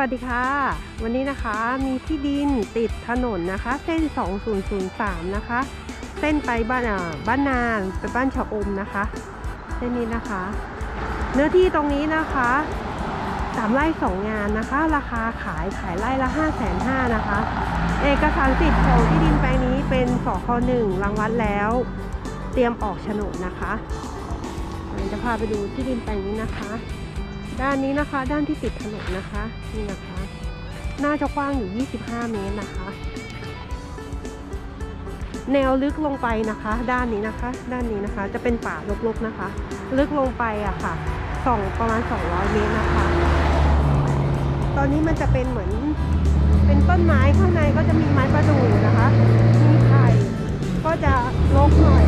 วัสดีค่ะ วันนี้นะคะมีที่ดินติดถนนนะคะ เส้น 2003 นะคะ เส้นไปบ้านอ่าบ้านนาไปบ้านชะอมนะคะ เส้นนี้นะคะ เนื้อที่ตรงนี้นะคะสามไร่สองงานนะคะ ราคาขายขายไร่ละ5 5 0 0 0นะคะ เอกสารสิทธิ์ของที่ดินแปลงนี้เป็นสคหนึ่งรังวัดแล้ว เตรียมออกโฉนดนะคะจะพาไปดูที่ดินแปลงนี้นะคะ ด้านนี้นะคะ ด้านที่ติดถนนนะคะ นี่นะคะ น่าจะกว้างอยู่ 25 เมตรนะคะ แนวลึกลงไปนะคะ ด้านนี้นะคะ ด้านนี้นะคะ จะเป็นป่ารกๆนะคะ ลึกลงไปอะค่ะสองประมาณ 200 เมตรนะคะ ตอนนี้มันจะเป็นเหมือน เป็นต้นไม้ข้างในก็จะมีไม้ประดู่นะคะ มีไผ่ก็จะรกหน่อย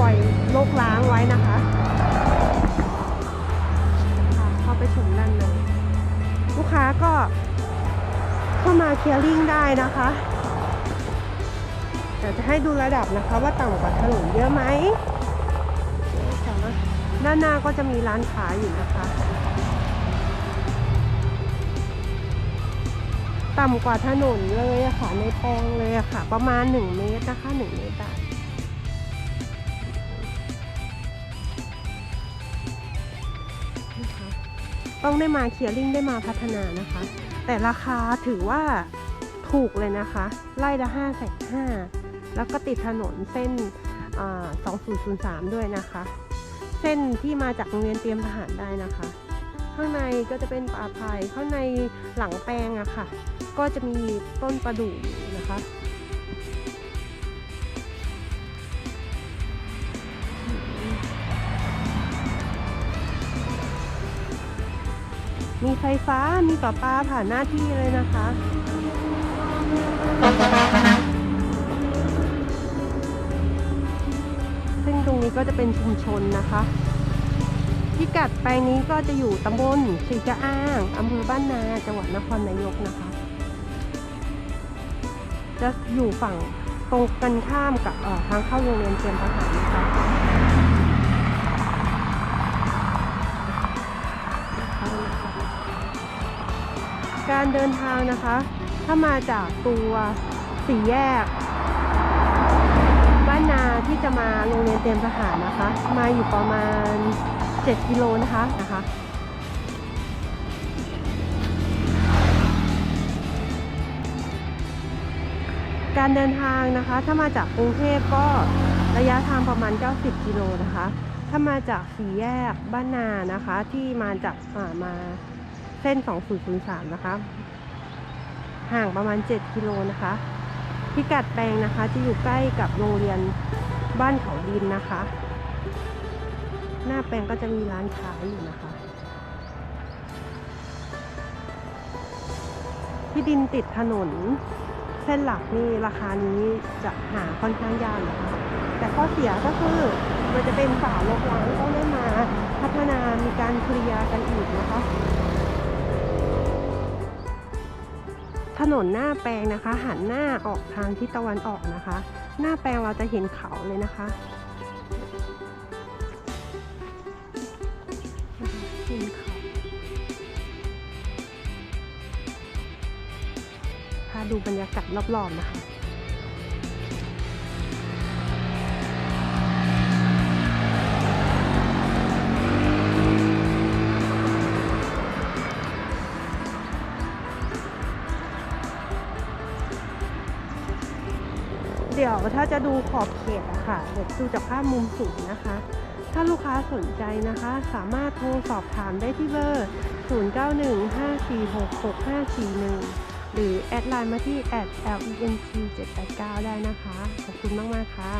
ปล่อยรกล้างไว้นะคะ เข้าไปชมด้านในลูกค้าก็เข้ามาเคลียร์ลิงได้นะคะเดี๋ยวจะให้ดูระดับนะคะ ว่าต่ำกว่าถนนเยอะไหมด้านหน้าก็จะมีร้านค้าอยู่นะคะต่ำกว่าถนนเลยอะค่ะในแปลงเลยอะค่ะ ประมาณ 1 เมตรนะคะ 1 เมตร ต้องได้มาเคียร์ลิงได้มาพัฒนานะคะ แต่ราคาถือว่าถูกเลยนะคะ ไล่ละห้าแสนห้าแล้วก็ติดถนนเส้นสองศูนย์ศูนย์สามด้วยนะคะ เส้นที่มาจากโรงเรียนเตรียมทหารได้นะคะ ข้างในก็จะเป็นป่าไผ่ข้างในหลังแปลงอะค่ะ ก็จะมีต้นประดู่นะคะ มีไฟฟ้ามีประปาผ่านหน้าที่เลยนะคะ ซึ่งตรงนี้ก็จะเป็นชุมชนนะคะพิกัดแปลงนี้ก็จะอยู่ตำบลสีกระอ้างอำเภอบ้านนา จังหวัดนครนายกนะคะ จะอยู่ฝั่งตรงกันข้ามกับทางเข้าโรงเรียนเตรียมทหารนะคะ การเดินทางนะคะ ถ้ามาจากตัวสี่แยก บ้านนาที่จะมาโรงเรียนเตรียมทหารนะคะ มาอยู่ประมาณ 7 กิโลนะคะนะคะการเดินทางนะคะ ถ้ามาจากกรุงเทพก็ระยะทางประมาณ 90 กิโลนะคะ ถ้ามาจากสี่แยกบ้านนานะคะ ที่มาจากอ่ามา เส้น 2003 นะคะ ห่างประมาณ 7 กิโลนะคะ พิกัดแปลงนะคะจะอยู่ใกล้กับโรงเรียนบ้านเขาดินนะคะ หน้าแปลงก็จะมีร้านค้าอยู่นะคะ ที่ดินติดถนน เส้นหลักนี่ราคานี้จะหาค่อนข้างยากนะคะ แต่ข้อเสียก็คือมันจะเป็นป่ารกร้างต้องได้มา พัฒนามีการเคลียร์กันอีกนะคะ ถนนหน้าแปลงนะคะ หันหน้าออกทางทิศตะวันออกนะคะ หน้าแปลงเราจะเห็นเขาเลยนะคะเห็นเขาพาดูบรรยากาศรอบๆนะคะ เดี๋ยวถ้าจะดูขอบเขตอะค่ะเดี๋ยวดูจากภาพมุมสูงนะคะ ถ้าลูกค้าสนใจนะคะ สามารถโทรสอบถามได้ที่เบอร์ 0915466541 หรือแอดไลน์มาที่ @leng789 ได้นะคะ ขอบคุณมาก ๆ ค่ะ